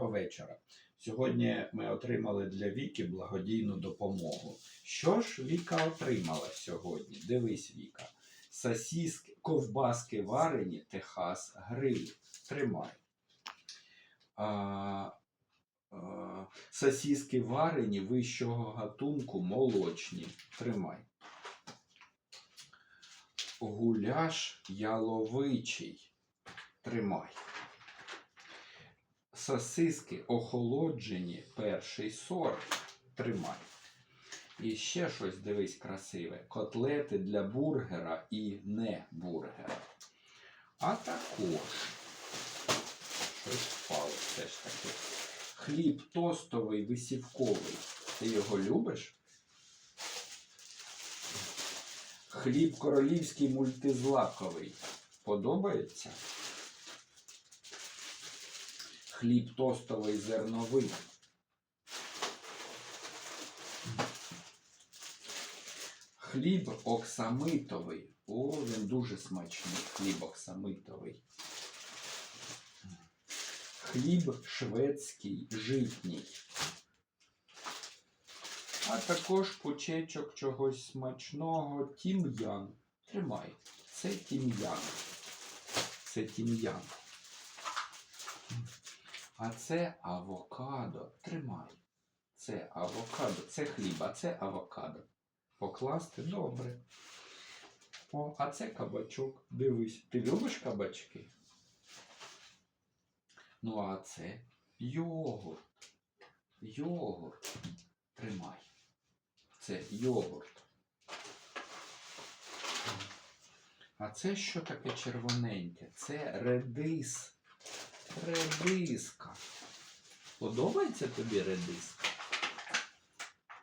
Доброго вечора. Сьогодні ми отримали для Віки благодійну допомогу. Що ж Віка отримала сьогодні? Дивись, Віка. Сосіски, ковбаски варені, Техас гриль. Тримай. А, а, сосіски варені вищого гатунку молочні. Тримай. Гуляш яловичий. Тримай. Сосиски охолоджені, перший сорт. Тримай. І ще щось дивись красиве. Котлети для бургера і не бургера. А також щось впало все ж таки. Хліб тостовий висівковий. Ти його любиш? Хліб королівський мультизлаковий. Подобається? Хліб тостовий зерновий. Хліб оксамитовий. О, він дуже смачний. Хліб оксамитовий. Хліб шведський житній. А також пучечок чогось смачного. Тім'ян. Тримай. Це тім'ян. Це тім'ян. А це авокадо. Тримай. Це авокадо. Це хліб, а це авокадо. Покласти добре. О, а це кабачок. Дивись, ти любиш кабачки? Ну, а це йогурт. Йогурт. Тримай. Це йогурт. А це що таке червоненьке? Це редис. Редиска. Подобається тобі редиска?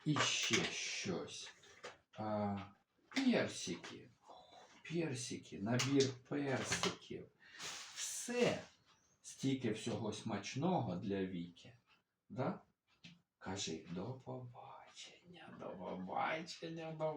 І ще щось. Персики. Персики, набір персиків. Все. Стільки всього смачного для Віки. Да? Кажи до побачення, до побачення, до